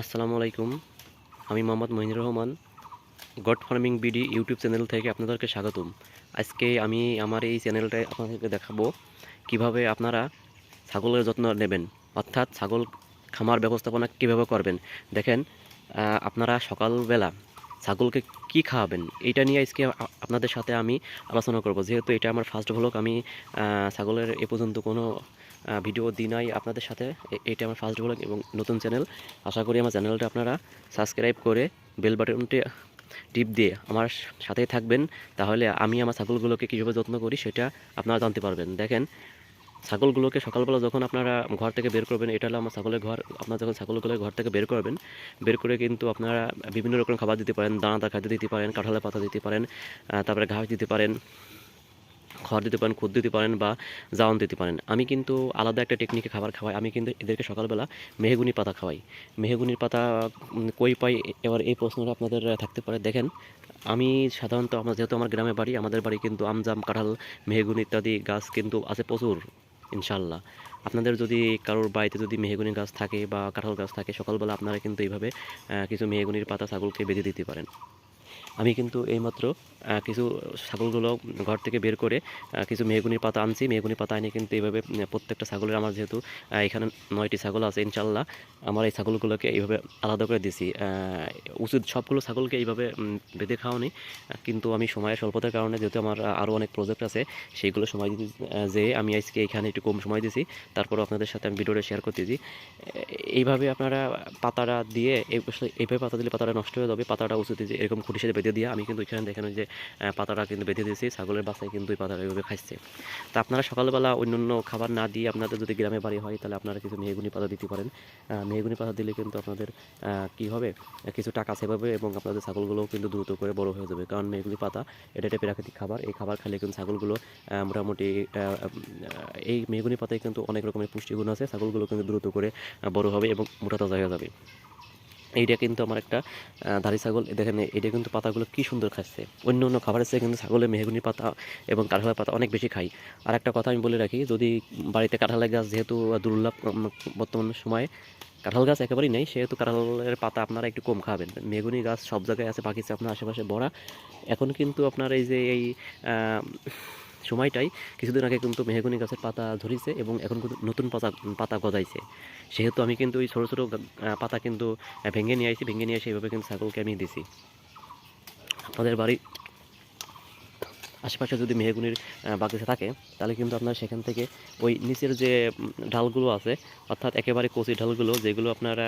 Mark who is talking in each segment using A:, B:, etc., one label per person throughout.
A: আসসালামু আলাইকুম। আমি Mohammad Mohinur Rahman God farming BD YouTube channel থেকে আপনাদেরকে স্বাগতম। আজকে আমি আমার এই চ্যানেলটায় আপনাদেরকে দেখাবো কীভাবে আপনারা ছাগলের যত্ন নেবেন, অর্থাৎ ছাগল খামার ব্যবস্থাপনা কীভাবে করবেন। দেখেন আপনারা সকালবেলা ছাগলকে কি খাওয়াবেন, এটা নিয়ে আজকে আপনাদের সাথে আমি আলোচনা করব। যেহেতু এটা আমার ফার্স্ট ভ্লগ আমি ছাগলের এ পর্যন্ত কোনো ভিডিও দিই নাই আপনাদের সাথে। এটা আমার ফার্স্ট ভ্লগ এবং নতুন চ্যানেল আশা করি আমার চ্যানেলটা আপনারা সাবস্ক্রাইব করে বেল বাটনটি টিপ দিয়ে আমার সাথেই থাকবেন। তাহলে আমি আমার ছাগলগুলোকে কীভাবে যত্ন করি সেটা আপনারা জানতে পারবেন। দেখেন, ছাগলগুলোকে সকালবেলা যখন আপনারা ঘর থেকে বের করবেন, এটা হলো আমার ছাগলের ঘর। আপনারা যখন ছাগলগুলো ঘর থেকে বের করবেন, বের করে কিন্তু আপনারা বিভিন্ন রকম খাবার দিতে পারেন, দানাদার খাদ্য দিতে পারেন, কাঁঠালের পাতা দিতে পারেন তারপরে ঘাস দিতে পারেন। খড় দিতে পারেন, খুদ দিতে পারেন বা জাওয়ান দিতে পারেন। আমি কিন্তু আলাদা একটা টেকনিকে খাবার খাওয়াই। আমি কিন্তু এদেরকে সকালবেলা মেহগুনি পাতা খাওয়াই। মেহেগুনির পাতা কই পাই, এবার এই প্রশ্নটা আপনাদের থাকতে পারে। দেখেন, আমি সাধারণত আমার, যেহেতু আমার গ্রামে বাড়ি, আমাদের বাড়ি কিন্তু আমজাম, কাঁঠাল, মেহগুনি ইত্যাদি গাছ কিন্তু আছে প্রচুর ইনশাল্লাহ আপনাদের যদি কারোর বাড়িতে যদি মেহগুনি গাছ থাকে বা কাঁঠাল গাছ থাকে, সকালবেলা আপনারা কিন্তু এইভাবে কিছু মেহেগুনির পাতা ছাগলকে বেঁধে দিতে পারেন। আমি কিন্তু এইমাত্র কিছু ছাগলগুলো ঘর থেকে বের করে কিছু মেহগুনির পাতা আনছি। মেহগুনি পাতা এনে কিন্তু এইভাবে প্রত্যেকটা ছাগলের আমার যেহেতু এখানে নয়টি ছাগল আছে ইনশাল্লাহ আমার এই ছাগলগুলোকে এইভাবে আলাদা করে দিছি। উচিত সবগুলো ছাগলকে এইভাবে বেঁধে খাওয়ানি কিন্তু আমি সময়ের স্বল্পতার কারণে যেহেতু আমার আরও অনেক প্রজেক্ট আছে সেইগুলো সময় দিতে আহ, যে আমি আজকে এখানে একটু কম সময় দিছি। তারপরও আপনাদের সাথে আমি ভিডিওটা শেয়ার করতেছি। এইভাবে আপনারা পাতাটা দিয়ে এইভাবে পাতা দিলে পাতাটা নষ্ট হয়ে যাবে পাতাটা উচিত এরকম খুঁটি সাথে বেঁধে দিয়ে আমি কিন্তু এখানে দেখেন যে পাতাটা কিন্তু বেঁধে দিয়েছি, ছাগলের বাসায় কিন্তু এই পাতাটা এইভাবে খাচ্ছে তা আপনারা সকালবেলা অন্যান্য খাবার না দিয়ে আপনাদের যদি গ্রামে বাড়ি হয়, তাহলে আপনারা কিছু মেহগুনি পাতা দিতে পারেন। মেহগুনি পাতা দিলে কিন্তু আপনাদের কি হবে? কিছু টাকা সেভ হবে এবং আপনাদের ছাগলগুলোও কিন্তু দ্রুত করে বড় হয়ে যাবে। কারণ মেহগুনি পাতা এটা একটা প্রাকৃতিক খাবার। এই খাবার খেলে কিন্তু ছাগলগুলো মোটামুটি এই মেহগুনি পাতায় কিন্তু অনেক রকমের পুষ্টিগুণ আছে। ছাগলগুলো কিন্তু দ্রুত করে বড় হবে এবং মোটা তাজা হয়ে যাবে। এইটা কিন্তু আমার একটা ধাড়ি ছাগল। দেখেন এটা কিন্তু পাতাগুলো কি সুন্দর খাচ্ছে। অন্য অন্য খাবারের চেয়ে কিন্তু ছাগলের মেহগুনি পাতা এবং কাঁঠালের পাতা অনেক বেশি খাই। আর একটা কথা আমি বলে রাখি, যদি বাড়িতে কাঁঠালের গাছ যেহেতু দুর্লভ বর্তমান সময়ে, কাঁঠাল গাছ একেবারেই নেই, সেহেতু কাঁঠালের পাতা আপনারা একটু কম খাবেন। মেহগুনি গাছ সব জায়গায় আছে, বাকি আপনার আশেপাশে ভরা এখন কিন্তু আপনার এই যে এই সময়টাই কিছুদিন আগে কিন্তু মেহগুনি গাছের পাতা ধরিছে এবং এখন কিন্তু নতুন পাতা পাতা গজাইছে। সেহেতু আমি কিন্তু ওই ছোটো ছোটো পাতা কিন্তু ভেঙে নিয়ে আসি ভেঙে নিয়ে এসে এইভাবে কিন্তু ছাগলকে আমি দিছি। আপনাদের বাড়ি আশেপাশে যদি মেহগুনির বাগিচা থাকে তাহলে কিন্তু আপনার সেখান থেকে ওই নিচের যে উম, ডালগুলো আছে অর্থাৎ একেবারে কচি ডালগুলো যেগুলো আপনারা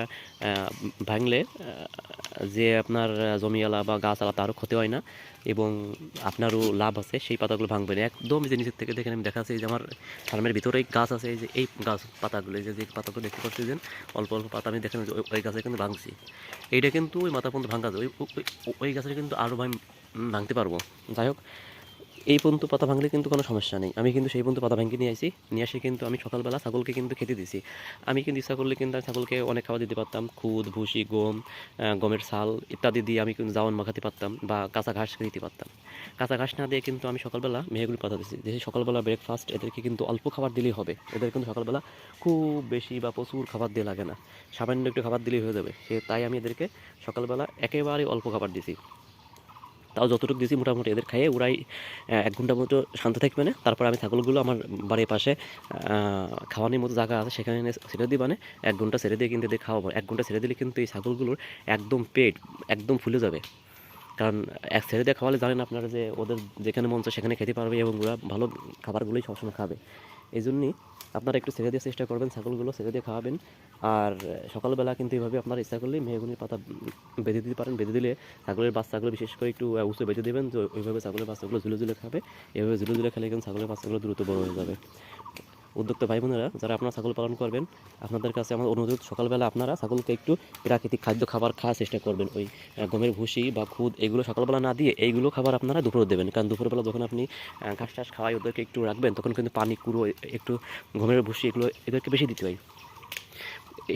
A: ভাঙলে যে আপনার জমিওয়ালা বা গাছওয়ালা তারও ক্ষতি হয় না এবং আপনারও লাভ আছে, সেই পাতাগুলো ভাঙবে না একদম যে নিচের থেকে দেখেন, আমি দেখাচ্ছি যে আমার ফার্মের ভিতরে গাছ আছে, এই যে এই গাছ পাতাগুলো যে পাতাগুলো দেখতে পাচ্ছি যে অল্প অল্প পাতা, আমি দেখেন ওই- গাছে কিন্তু ভাঙছি। এইটা কিন্তু ওই মাথা পর্যন্ত ভাঙা যায়, ওই ওই- গাছের কিন্তু আরও ভাঙতে পারব। যাই হোক এই পর্যন্ত পাতা ভাঙলে কিন্তু কোনো সমস্যা নেই। আমি কিন্তু সেই পর্যন্ত পাতা ভাঙিয়ে নিয়ে আসি নিয়ে এসে কিন্তু আমি সকালবেলা ছাগলকে কিন্তু খেতে দিছি। আমি কিন্তু ইচ্ছা করলে কিন্তু ছাগলকে অনেক খাবার দিতে পারতাম। খুদ, ভুসি, গম গমের ছাল ইত্যাদি দিয়ে আমি কিন্তু জাওয়ান মাখাতে পারতাম বা কাঁচা ঘাস দিতে পারতাম। কাঁচা ঘাস না দিয়ে কিন্তু আমি সকালবেলা মেহেগুলি পাতা দিচ্ছি যে সকালবেলা ব্রেকফাস্ট এদেরকে কিন্তু অল্প খাবার দিলেই হবে। এদের কিন্তু সকালবেলা খুব বেশি বা প্রচুর খাবার দিয়ে লাগে না। সামান্য একটু খাবার দিলেই হয়ে যাবে। সে তাই আমি এদেরকে সকালবেলা একেবারে অল্প খাবার দিছি। তাও যতটুকু দিয়েছি মোটামুটি এদের খাইয়ে ওরাই এক ঘণ্টা মতো শান্ত থাকবে না। তারপর আমি ছাগলগুলো আমার বাড়ির পাশে খাওয়ানোর মতো জায়গা আছে, সেখানে ছেড়ে দিই মানে এক ঘণ্টা ছেড়ে দিয়ে কিন্তু এদের খাওয়াবো এক ঘণ্টা ছেড়ে দিলে কিন্তু এই ছাগলগুলোর একদম পেট একদম ফুলে যাবে। কারণ এক ছেড়ে দিয়ে খাওয়ালে জানেন আপনারা যে ওদের যেখানে মন চায় সেখানে খেতে পারবে এবং ওরা ভালো খাবারগুলোই সবসময় খাবে। এই জন্যই আপনারা একটু ছেড়ে দেওয়ার চেষ্টা করবেন, ছাগলগুলো ছেড়ে দিয়ে খাওয়াবেন। আর সকালবেলা কিন্তু এইভাবে আপনারা ইচ্ছা করলে মেহগুনির পাতা বেঁধে দিতে পারেন। বেঁধে দিলে ছাগলের বাচ্চাগুলো বিশেষ করে একটু উঁচু বেঁধে দেবেন, তো ওইভাবে ছাগলের বাচ্চাগুলো ঝুলে ঝুলে খাবে। এভাবে ঝুলে ঝুলে খেলে কিন্তু ছাগলের বাচ্চাগুলো দ্রুত বড় হয়ে যাবে। উদ্যোক্তা ভাই বোনেরা যারা আপনারা ছাগল পালন করবেন, আপনাদের কাছে আমার অনুরোধ, সকালবেলা আপনারা ছাগলকে একটু প্রাকৃতিক খাদ্য খাবার খাওয়ার চেষ্টা করবেন। ওই গমের ভুসি বা খুদ, এগুলো সকালবেলা না দিয়ে এইগুলো খাবার আপনারা দুপুরে দেবেন। কারণ দুপুরবেলা যখন আপনি ঘাস টাস খাওয়াই ওদেরকে একটু রাখবেন, তখন কিন্তু পানি, কুড়ো একটু গমের ভুসি এগুলো এদেরকে বেশি দিতে হয়।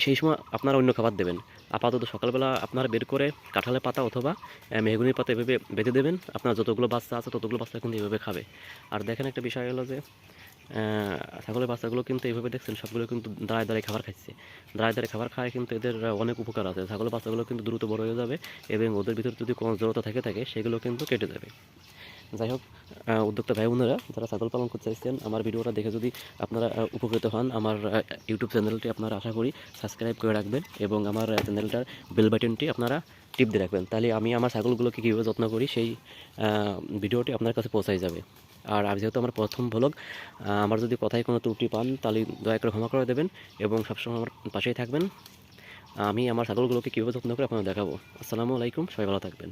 A: সেই সময় আপনারা অন্য খাবার দেবেন। আপাতত সকালবেলা আপনারা বের করে কাঁঠালের পাতা অথবা মেহগুনির পাতা এভাবে বেঁধে দেবেন। আপনার যতগুলো বাচ্চা আছে, ততগুলো বাচ্চা কিন্তু এভাবে খাবে। আর দেখেন একটা বিষয় হলো যে ছাগলের বাচ্চাগুলো কিন্তু এইভাবে দেখছেন, সবগুলো কিন্তু দাঁড়ায় দাঁড়ায় খাবার খাচ্ছে দাঁড়ায় দাঁড়ায় খাবার খায় কিন্তু এদের অনেক উপকার আছে। ছাগলের বাচ্চাগুলো কিন্তু দ্রুত বড় হয়ে যাবে এবং ওদের ভিতরে যদি কোনো জড়তা থেকে থাকে, সেগুলো কিন্তু কেটে যাবে। যাই হোক উদ্যোক্তা ভাই বোনেরা, যারা ছাগল পালন করতে চাইছেন, আমার ভিডিওটা দেখে যদি আপনারা উপকৃত হন, আমার ইউটিউব চ্যানেলটি আপনারা আশা করি সাবস্ক্রাইব করে রাখবেন এবং আমার চ্যানেলটার বেল বাটনটি আপনারা টিপ দিয়ে রাখবেন। তাহলে আমি আমার ছাগলগুলোকে কীভাবে যত্ন করি, সেই ভিডিওটি আপনার কাছে পৌঁছাই যাবে। আর আর যেহেতু আমার প্রথম ভ্লগ আমার যদি কথায় কোনো ত্রুটি পান, তাহলে দয়া করে ক্ষমা করে দেবেন এবং সবসময় আমার পাশেই থাকবেন। আমি আমার ছাগলগুলোকে কীভাবে যত্ন করে আপনাদের দেখাবো। আসসালামু আলাইকুম, সবাই ভালো থাকবেন।